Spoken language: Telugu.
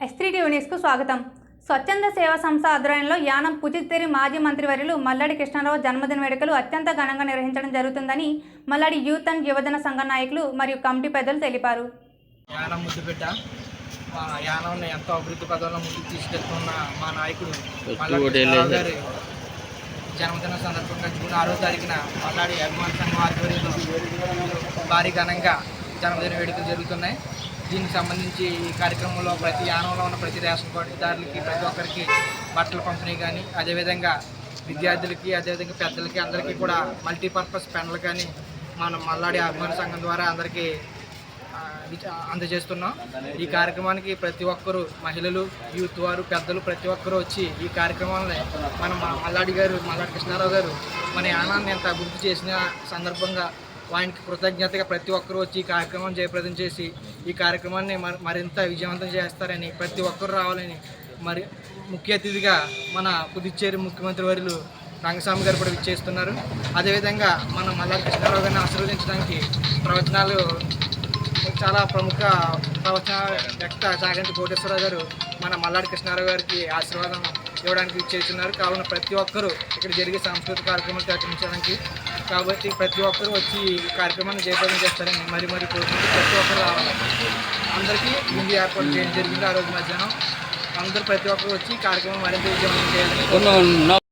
ఎస్త్రీ న్యూస్కు స్వాగతం. స్వచ్ఛంద సేవా సంస్థ ఆధ్వర్యంలో యానం పుచిత్తేరి మాజీ మంత్రివర్యులు మల్లాడి కృష్ణారావు జన్మదిన వేడుకలు అత్యంత ఘనంగా నిర్వహించడం జరుగుతుందని మల్లాడి యూత్ అండ్ యువజన సంఘ నాయకులు మరియు కమిటీ పెద్దలు తెలిపారు. యానం ముద్దుబిడ్డ మా యానంని ఎంతో అభివృద్ధి పదంలో ముందుకు తీసుకెళ్తున్న మా నాయకుడు గారి జన్మదిన సందర్భంగా జూన్ ఆరో తారీఖున మల్లాడి అభిమాన సంఘం ఆధ్వర్యంలో భారీ ఘనంగా జన్మదిన వేడుకలు జరుగుతున్నాయి. దీనికి సంబంధించి ఈ కార్యక్రమంలో ప్రతి యానంలో ఉన్న ప్రతి రేషన్ కార్డుదారులకి ప్రతి ఒక్కరికి బట్టల పంపిణీ కానీ అదేవిధంగా విద్యార్థులకి అదేవిధంగా పెద్దలకి అందరికీ కూడా మల్టీపర్పస్ పెన్లు కానీ మనం మల్లాడి అభిమాన సంఘం ద్వారా అందరికీ అందజేస్తున్నాం. ఈ కార్యక్రమానికి ప్రతి ఒక్కరూ మహిళలు యూత్ వారు పెద్దలు ప్రతి ఒక్కరూ వచ్చి ఈ కార్యక్రమాన్ని మన మల్లాడి గారు మల్లాడి కృష్ణారావు గారు మన యానాన్ని ఎంత అభివృద్ధి చేసిన సందర్భంగా ఆయనకి కృతజ్ఞతగా ప్రతి ఒక్కరూ వచ్చి ఈ కార్యక్రమం జయప్రదం చేసి ఈ కార్యక్రమాన్ని మరింత విజయవంతం చేస్తారని ప్రతి ఒక్కరు రావాలని మరి ముఖ్య అతిథిగా మన పుదుచ్చేరి ముఖ్యమంత్రి వర్యులు రంగస్వామి గారు కూడా విచ్చేస్తున్నారు. అదేవిధంగా మన మల్లాడి కృష్ణారావు గారిని ఆశీర్వదించడానికి ప్రవచనాలు చాలా ప్రముఖ ప్రవచన వ్యక్త చాగంటి కోటేశ్వరరావు గారు మన మల్లాడి కృష్ణారావు గారికి ఆశీర్వాదం ఇవ్వడానికి చేస్తున్నారు. కావున ప్రతి ఒక్కరూ ఇక్కడ జరిగే సాంస్కృతిక కార్యక్రమాలు ప్రకటించడానికి కాబట్టి ప్రతి ఒక్కరూ వచ్చి ఈ కార్యక్రమాన్ని జయప్రదం చేస్తారని మరి మరి కోరుకుంటూ ప్రతి ఒక్కరు రావాలి. అందరికీ ముందు ఏర్పాటు చేయడం జరిగింది ఆ రోజు మధ్యాహ్నం. అందరూ ప్రతి ఒక్కరు వచ్చి కార్యక్రమం మరింత విజయవంతం చేయాలని